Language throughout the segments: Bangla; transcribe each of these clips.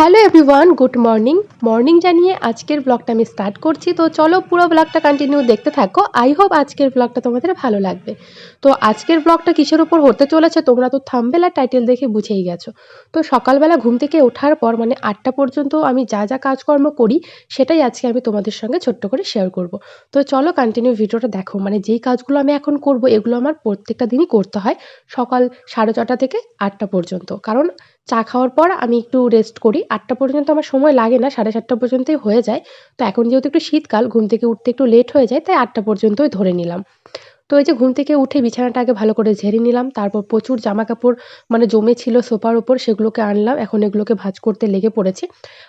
Hello everyone, good morning. Morning জানিয়ে আজকের ব্লগটা আমি স্টার্ট করছি। তো চলো পুরো ব্লগটা কন্টিনিউ দেখতে থাকো। আই হোপ আজকের ব্লগটা তোমাদের ভালো লাগবে। তো আজকের ব্লগটা কিসের উপর হতে চলেছে তোমরা তো থাম্বেল টাইটেল দেখে বুঝেই গেছো। তো সকালবেলা ঘুম থেকে ওঠার পর মানে আটটা পর্যন্ত আমি যা যা কাজকর্ম করি, সেটাই আজকে আমি তোমাদের সঙ্গে ছোট্ট করে শেয়ার করব। তো চলো কন্টিনিউ ভিডিওটা দেখো। মানে যেই কাজগুলো আমি এখন করব, এগুলো আমার প্রত্যেকটা দিনই করতে হয় সকাল সাড়ে ছটা থেকে আটটা পর্যন্ত। কারণ চা খাওয়ার পর আমি একটু রেস্ট করি। আটটা পর্যন্ত আমার সময় লাগে না, সাড়ে সাতটা পর্যন্তই হয়ে যায়। তো এখন যেহেতু একটু শীতকাল, ঘুম থেকে উঠতে একটু লেট হয়ে যায়, তাই আটটা পর্যন্তই ধরে নিলাম। তো এই যে ঘুম থেকে উঠে বিছানাটা আগে ভালো করে ঝেড়ে নিলাম, তারপর প্রচুর জামা কাপড় মানে জমে ছিল সোফার ওপর সেগুলোকে আনলাম। এখন এগুলোকে ভাজ করতে লেগে পড়েছি।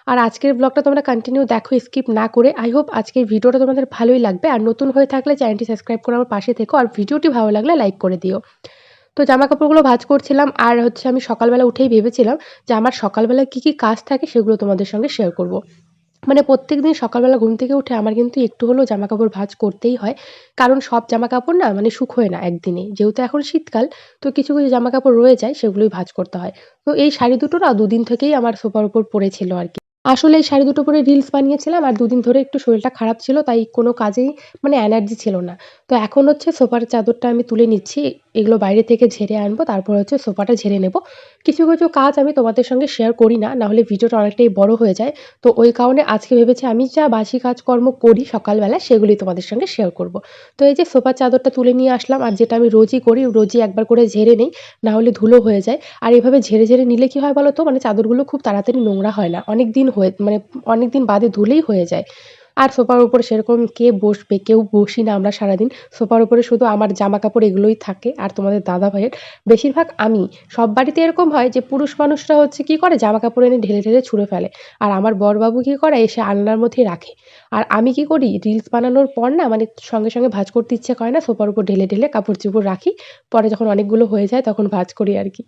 আর আজকের ব্লগটা তোমরা কন্টিনিউ দেখো স্কিপ না করে। আই হোপ আজকের ভিডিওটা তোমাদের ভালোই লাগবে। আর নতুন হয়ে থাকলে চ্যানেলটি সাবস্ক্রাইব করে আমার পাশে থেকো। আর ভিডিওটি ভালো লাগলে লাইক করে দিও। তো জামা কাপড়গুলো ভাজ করছিলাম আর হচ্ছে আমি সকালবেলা উঠেই ভেবেছিলাম যে আমার সকালবেলা কী কী কাজ থাকে সেগুলো তোমাদের সঙ্গে শেয়ার করব। মানে প্রত্যেক দিন সকালবেলা ঘুম থেকে উঠে আমার কিন্তু একটু হলেও জামা কাপড় ভাঁজ করতেই হয়। কারণ সব জামা কাপড় না মানে শুকোয় না একদিনে। যেহেতু এখন শীতকাল, তো কিছু কিছু জামা কাপড় রয়ে যায় সেগুলোই ভাজ করতে হয়। তো এই শাড়ি দুটো না দুদিন থেকেই আমার সোফার উপর পড়েছিল আর কি। আসলে এই শাড়ি দুটো পরে রিলস বানিয়েছিলাম আর দুদিন ধরে একটু শরীরটা খারাপ ছিল, তাই কোনো কাজেই মানে এনার্জি ছিল না। তো এখন হচ্ছে সোফার চাদরটা আমি তুলে নিচ্ছি, এগুলো বাইরে থেকে ঝেড়ে আনব, তারপর হচ্ছে সোফাটা ঝেড়ে নেব। কিছু কিছু কাজ আমি তোমাদের সঙ্গে শেয়ার করি না, নাহলে ভিডিওটা অনেকটাই বড় হয়ে যায়। তো ওই কারণে আজকে ভেবেছি আমি যা বাসি কাজকর্ম করি সকালবেলা, সেগুলি তোমাদের সঙ্গে শেয়ার করব। তো এই যে সোফার চাদরটা তুলে নিয়ে আসলাম, আর যেটা আমি রোজই করি, রোজই একবার করে ঝেড়ে নিই না হলে ধুলো হয়ে যায়। আর এভাবে ঝেড়ে ঝেড়ে নিলে কি হয় বলো তো মানে চাদরগুলো খুব তাড়াতাড়ি নোংরা হয় না, অনেক দিন হয়ে মানে অনেক দিন বাদে ধুলেই হয়ে যায়। আর সোফার উপরে সেরকম কে বসবে, কেউ বসি না আমরা সারাদিন। সোফার উপরে শুধু আমার জামা কাপড় এগুলোই থাকে আর তোমাদের দাদা ভাইয়ের বেশিরভাগ আমি। সব বাড়িতে এরকম হয় যে পুরুষ মানুষরা হচ্ছে কি করে? জামা কাপড় এনে ঢেলে ঢেলে ছুঁড়ে ফেলে। আর আমার বরবাবু কি করে? এসে আলনার মধ্যেই রাখে। আর আমি কি করি? রিলস বানানোর পর না মানে সঙ্গে সঙ্গে ভাজ করতে ইচ্ছে করে না, সোফার উপর ঢেলে ঢেলে কাপড় চোপড় রাখি। পরে যখন অনেকগুলো হয়ে যায় তখন ভাজ করি আর কি।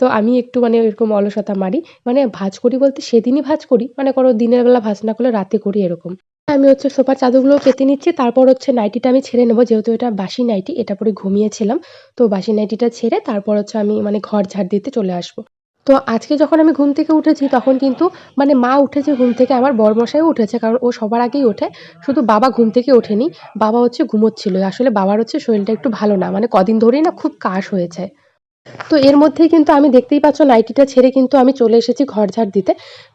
তো আমি একটু মানে এরকম অলসতা মারি। মানে ভাজ করি বলতে সেদিনই ভাজ করি মানে কোনো দিনের বেলা ভাজ না করলে রাতে করি এরকম। আমি হচ্ছে সোফার চাদরগুলো পেতে নিচ্ছি, তারপর হচ্ছে নাইটিটা আমি ছেড়ে নেব, যেহেতু এটা বাসি নাইটি, এটা পরে ঘুমিয়েছিলাম। তো বাসি নাইটিটা ছেড়ে তারপর হচ্ছে আমি মানে ঘর ঝাড় দিতে চলে আসব। তো আজকে যখন আমি ঘুম থেকে উঠেছি, তখন কিন্তু মানে মা উঠেছে ঘুম থেকে, আমার বরমশাইও উঠেছে, কারণ ও সবার আগেই ওঠে। শুধু বাবা ঘুম থেকে ওঠেনি, বাবা হচ্ছে ঘুমোচ্ছিল। আসলে বাবার হচ্ছে শরীরটা একটু ভালো না মানে কদিন ধরেই না খুব কাশ হয়েছে। তো এর মধ্যেই কিন্তু আমি দেখতেই পাচ্ছ নাইটিটা ছেড়ে কিন্তু আমি চলে এসেছি ঘর ঝাড় দিতে।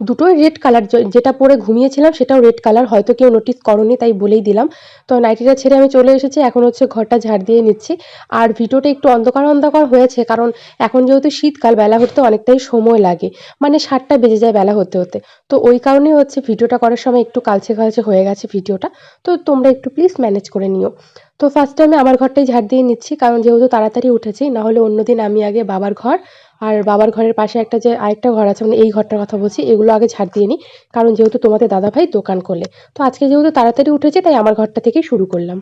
দুটোই রেড কালার যেটা পরে ঘুমিয়েছিলাম সেটাও রেড কালার হয়তো কেউ নোটিস করনি তাই বলেই দিলাম। তো নাইটিটা ছেড়ে আমি চলে এসেছি, এখন হচ্ছে ঘরটা ঝাড় দিয়ে নিচ্ছি। আর ভিডিওটা একটু অন্ধকার অন্ধকার হয়েছে, কারণ এখন যেহেতু শীতকাল, বেলা হতে অনেকটাই সময় লাগে। মানে সাতটা বেজে যায় বেলা হতে হতে। তো ওই কারণেই হচ্ছে ভিডিওটা করার সময় একটু কালচে কালচে হয়ে গেছে ভিডিওটা। তো তোমরা একটু প্লিজ ম্যানেজ করে নিও। তো ফার্স্টে আমি আমার ঘরটাই ঝাড় দিয়ে নিচ্ছি, কারণ যেহেতু তাড়াতাড়ি উঠেছি, নাহলে অন্যদিন আমি আগে বাবার ঘর, আর বাবার ঘরের পাশে একটা যে আরেকটা ঘর আছে মানে এই ঘরটার কথা বলছি, এগুলো আগে ঝাড় দিয়ে নিই, কারণ যেহেতু তোমাদের দাদাভাই দোকান করলে। তো আজকে যেহেতু তাড়াতাড়ি উঠেছে, তাই আমার ঘরটা থেকেই শুরু করলাম।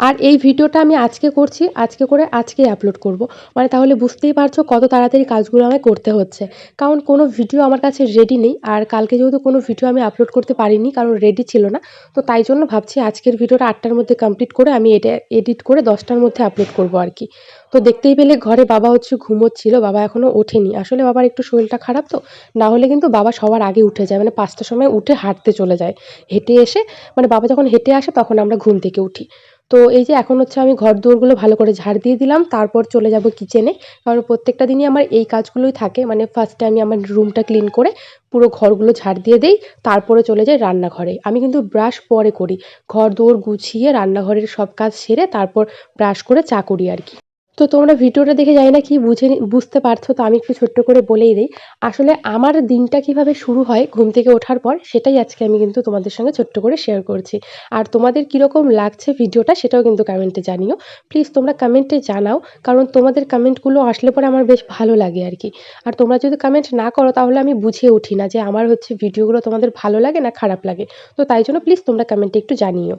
আর এই ভিডিওটা আমি আজকে করছি, আজকে করে আজকেই আপলোড করব। মানে তাহলে বুঝতেই পারছ কত তাড়াতাড়ি কাজগুলো আমায় করতে হচ্ছে। কারণ কোনো ভিডিও আমার কাছে রেডি নেই, আর কালকে যেহেতু কোনো ভিডিও আমি আপলোড করতে পারিনি, কারণ রেডি ছিল না, তো তাই জন্য ভাবছি আজকের ভিডিওটা আটটার মধ্যে কমপ্লিট করে আমি এটা এডিট করে দশটার মধ্যে আপলোড করব আর কি। তো দেখতেই পেলে ঘরে বাবা হচ্ছে ঘুমোচ্ছিল, বাবা এখনও ওঠেনি। আসলে বাবার একটু শরীরটা খারাপ তো, না হলে কিন্তু বাবা সবার আগে উঠে যায় মানে পাঁচটার সময় উঠে হাঁটতে চলে যায়। হেঁটে এসে মানে বাবা যখন হেঁটে আসে তখন আমরা ঘুম থেকে উঠি। তো এই যে এখন হচ্ছে আমি ঘর দুয়ারগুলো ভালো করে ঝাড় দিয়ে দিলাম, তারপর চলে যাব কিচেনে কারণ প্রত্যেকটা দিনই আমার এই কাজগুলোই থাকে মানে ফার্স্টে আমি আমার রুমটা ক্লিন করে পুরো ঘরগুলো ঝাড় দিয়ে দেই, তারপরে চলে যাই রান্নাঘরে। আমি কিন্তু ব্রাশ পরে করি ঘর দৌড় গুছিয়ে রান্নাঘরের সব কাজ সেরে তারপর ব্রাশ করে চা করি আর কি। তো তোমরা ভিডিওটা দেখে জানি না কি বুঝে বুঝতে পারছ, তো আমি একটু ছোট্ট করে বলেই দিই। আসলে আমার দিনটা কীভাবে শুরু হয় ঘুম থেকে ওঠার পর, সেটাই আজকে আমি কিন্তু তোমাদের সঙ্গে ছোট্ট করে শেয়ার করছি। আর তোমাদের কীরকম লাগছে ভিডিওটা, সেটাও কিন্তু কমেন্টে জানিও। প্লিজ তোমরা কমেন্টে জানাও, কারণ তোমাদের কমেন্টগুলো আসলে পরে আমার বেশ ভালো লাগে আর কি। আর তোমরা যদি কমেন্ট না করো, তাহলে আমি বুঝে উঠি না যে আমার হচ্ছে ভিডিওগুলো তোমাদের ভালো লাগে না খারাপ লাগে। তো তাই জন্য প্লিজ তোমরা কমেন্টে একটু জানিও।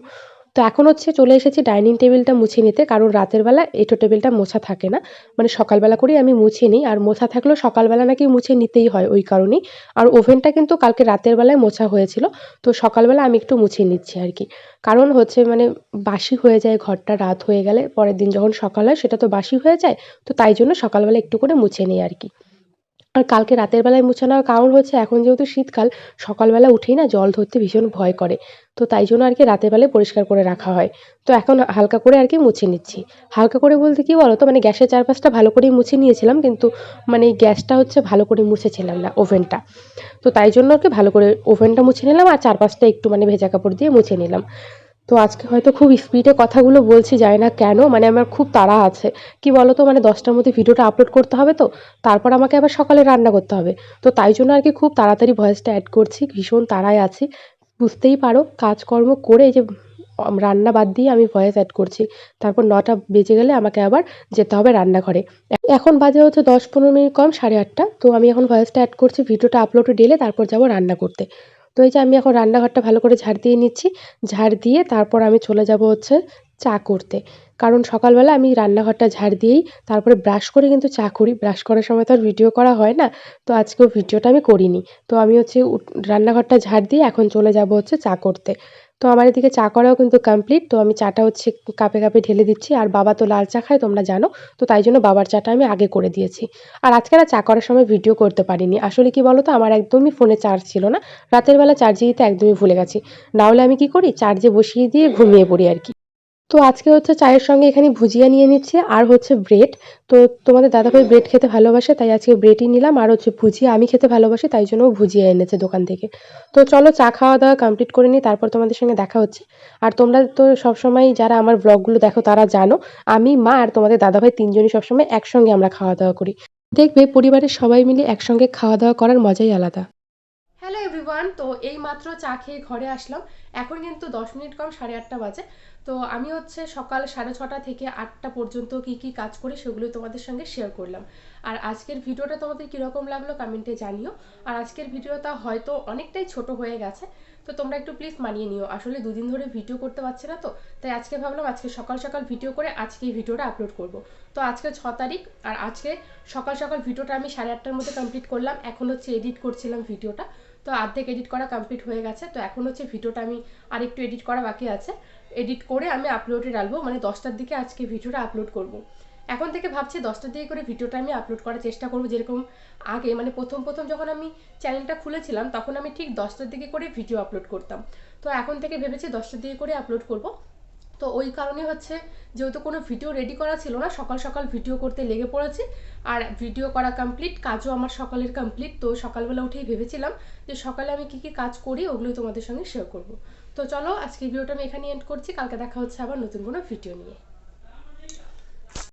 তো এখন হচ্ছে চলে এসেছি ডাইনিং টেবিলটা মুছে নিতে, কারণ রাতের বেলা এঁটো টেবিলটা মোছা থাকে না। মানে সকালবেলা করেই আমি মুছে নিই, আর মোছা থাকলেও সকালবেলা নাকি মুছে নিতেই হয় ওই কারণেই। আর ওভেনটা কিন্তু কালকে রাতের বেলায় মোছা হয়েছিল, তো সকালবেলা আমি একটু মুছে নিচ্ছি আর কি। কারণ হচ্ছে মানে বাসি হয়ে যায়, ঘরটা রাত হয়ে গেলে, পরের দিন যখন সকাল হয় সেটা তো বাসি হয়ে যায়, তো তাই জন্য সকালবেলা একটু করে মুছে নিই আর কি। আর কালকে রাতের বেলায় মুছে নেওয়ার কারণ হচ্ছে এখন যেহেতু শীতকাল, সকালবেলা উঠেই না জল ধরতে ভীষণ ভয় করে। তো তাই জন্য আর কি রাতের বেলায় পরিষ্কার করে রাখা হয়। তো এখন হালকা করে আর কি মুছে নিচ্ছি। হালকা করে বলতে কি বলো তো মানে গ্যাসের চারপাশটা ভালো করেই মুছে নিয়েছিলাম কিন্তু মানে গ্যাসটা হচ্ছে ভালো করে মুছেছিলাম না ওভেনটা। তো তাই জন্য আর কি ভালো করে ওভেনটা মুছে নিলাম আর চারপাশটা একটু মানে ভেজা কাপড় দিয়ে মুছে নিলাম। তো আজকে হয়তো খুব স্পিডে কথাগুলো বলছি, জানি না কেন মানে আমার খুব তাড়া আছে। কি বলো তো মানে দশটার মধ্যে ভিডিওটা আপলোড করতে হবে তো, তারপর আমাকে আবার সকালে রান্না করতে হবে। তো তাই জন্য আর কি খুব তাড়াতাড়ি ভয়েসটা অ্যাড করছি, ভীষণ তাড়ায় আছি। বুঝতেই পারো, কাজকর্ম করে যে রান্না বাদ দিয়ে আমি ভয়েস অ্যাড করছি। তারপর নটা বেজে গেলে আমাকে আবার যেতে হবে রান্নাঘরে। এখন বাজে হচ্ছে দশ পনেরো মিনিট কম, সাড়ে আটটা। তো আমি এখন ভয়েসটা অ্যাড করছি, ভিডিওটা আপলোডে ডেলে তারপর যাব রান্না করতে। তো এই যে আমি এখন রান্নাঘরটা ভালো করে ঝাড় দিয়ে নিচ্ছি। ঝাড় দিয়ে তারপর আমি চলে যাব হচ্ছে চা করতে। কারণ সকালবেলা আমি রান্নাঘরটা ঝাড় দিয়েই তারপরে ব্রাশ করে কিন্তু চা করি। ব্রাশ করার সময় তো আর ভিডিও করা হয় না। তো আজকেও ভিডিওটা আমি করিনি। তো আমি হচ্ছে রান্নাঘরটা ঝাড় দিয়ে এখন চলে যাব হচ্ছে চা করতে। তো আমার এদিকে চা করাও কিন্তু কমপ্লিট তো আমি চাটা হচ্ছে কাপে কাপে ঢেলে দিচ্ছি। আর বাবা তো লাল চা খায়, তোমরা জানো। তো তাই জন্য বাবার চাটা আমি আগে করে দিয়েছি। আর আজকে না চা করার সময় ভিডিও করতে পারিনি। আসলে কি বলো তো আমার একদমই ফোনে চার্জ ছিল না। রাতের বেলা চার্জে দিতে একদমই ভুলে গেছি। না হলে আমি কি করি? চার্জে বসিয়ে দিয়ে ঘুমিয়ে পড়ি আর কি। তো আজকে হচ্ছে চায়ের সঙ্গে এখানে ভুজিয়া নিয়ে নিচ্ছে, আর হচ্ছে ব্রেড। তো তোমাদের দাদাভাই ব্রেড খেতে ভালোবাসে, তাই আজকে ব্রেডই নিলাম। আর হচ্ছে ভুজিয়া আমি খেতে ভালোবাসি, তাই জন্য ভুজিয়া এনেছে দোকান থেকে। তো চলো চা খাওয়া দাওয়া কমপ্লিট করে নিই, তারপর তোমাদের সঙ্গে দেখা হচ্ছে। আর তোমরা তো সবসময় যারা আমার ব্লগগুলো দেখো, তারা জানো, আমি মা আর তোমাদের দাদাভাই তিনজনই সবসময় একসঙ্গে আমরা খাওয়া দাওয়া করি। দেখবে পরিবারের সবাই মিলে একসঙ্গে খাওয়া দাওয়া করার মজাই আলাদা। হ্যালো এভরিওয়ান তো এই মাত্র চা খেয়ে ঘরে আসলাম। এখন কিন্তু দশ মিনিট কম, সাড়ে আটটা বাজে। তো আমি হচ্ছে সকাল সাড়ে ছটা থেকে আটটা পর্যন্ত কি কি কাজ করি সেগুলো তোমাদের সঙ্গে শেয়ার করলাম। আর আজকের ভিডিওটা তোমাদের কীরকম লাগল কমেন্টে জানিও। আর আজকের ভিডিওটা হয়তো অনেকটাই ছোট হয়ে গেছে, তো তোমরা একটু প্লিজ মানিয়ে নিও। আসলে দুদিন ধরে ভিডিও করতে পারছি না তো, তাই আজকে ভাবলাম আজকে সকাল সকাল ভিডিও করে আজকে ভিডিওটা আপলোড করব। তো আজকে ছ তারিখ, আর আজকে সকাল সকাল ভিডিওটা আমি সাড়ে আটটার মধ্যে কমপ্লিট করলাম। এখন হচ্ছে এডিট করছিলাম ভিডিওটা তো অর্ধেক এডিট করা কমপ্লিট হয়ে গেছে। তো এখন হচ্ছে ভিডিওটা আমি আর একটু এডিট করা বাকি আছে। এডিট করে আমি আপলোডে ডালবো মানে দশটার দিকে আজকে ভিডিওটা আপলোড করব। এখন থেকে ভাবছি দশটার দিকে করে ভিডিওটা আমি আপলোড করার চেষ্টা করব যেরকম আগে। মানে প্রথম প্রথম যখন আমি চ্যানেলটা খুলেছিলাম, তখন আমি ঠিক দশটার দিকে করে ভিডিও আপলোড করতাম। তো এখন থেকে ভেবেছি দশটার দিকে করে আপলোড করব। তো ওই কারণে হচ্ছে যেহেতু কোনো ভিডিও রেডি করা ছিল না, সকাল সকাল ভিডিও করতে লেগে পড়েছি। আর ভিডিও করা কমপ্লিট কাজও আমার সকালের কমপ্লিট তো সকালবেলা উঠেই ভেবেছিলাম যে সকালে আমি কি কি কাজ করি ওগুলো তোমাদের সঙ্গে শেয়ার করব। তো চলো আজকে ভিডিওটা আমি এখানে এন্ড করছি, কালকে দেখা হচ্ছে আবার নতুন কোনো ভিডিও নিয়ে।